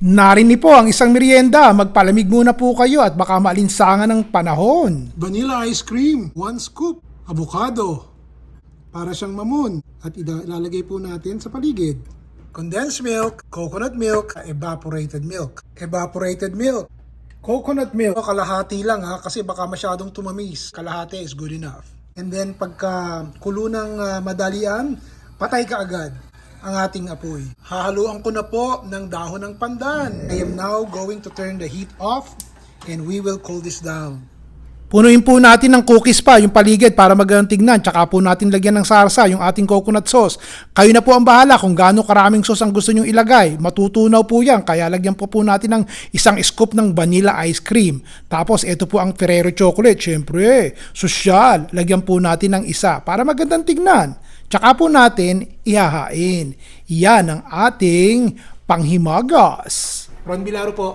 Narini po ang isang merienda. Magpalamig muna po kayo at baka maalinsangan ng panahon. Vanilla ice cream, 1 scoop. Avocado, para siyang mamon. At ilalagay po natin sa paligid. Condensed milk, coconut milk, evaporated milk. Evaporated milk. Coconut milk, kalahati lang ha, kasi baka masyadong tumamis. Kalahati is good enough. And then pagka kulo ng ah, madalian, patay ka agad ang ating apoy. Hahaluan ko na po ng dahon ng pandan. I am now going to turn the heat off and we will cool this down. Punuin po natin ng cookies pa yung paligid para magandang tignan. Tsaka po natin lagyan ng sarsa yung ating coconut sauce. Kayo na po ang bahala kung gaano karaming sauce ang gusto nyong ilagay. Matutunaw po yan. Kaya lagyan po po natin ng isang scoop ng vanilla ice cream. Tapos ito po ang Ferrero chocolate. Siyempre, sosyal. Lagyan po natin ng isa para magandang tignan. Tsaka po natin ihahain. Yan ang ating panghimagas. Ron Bilaro po.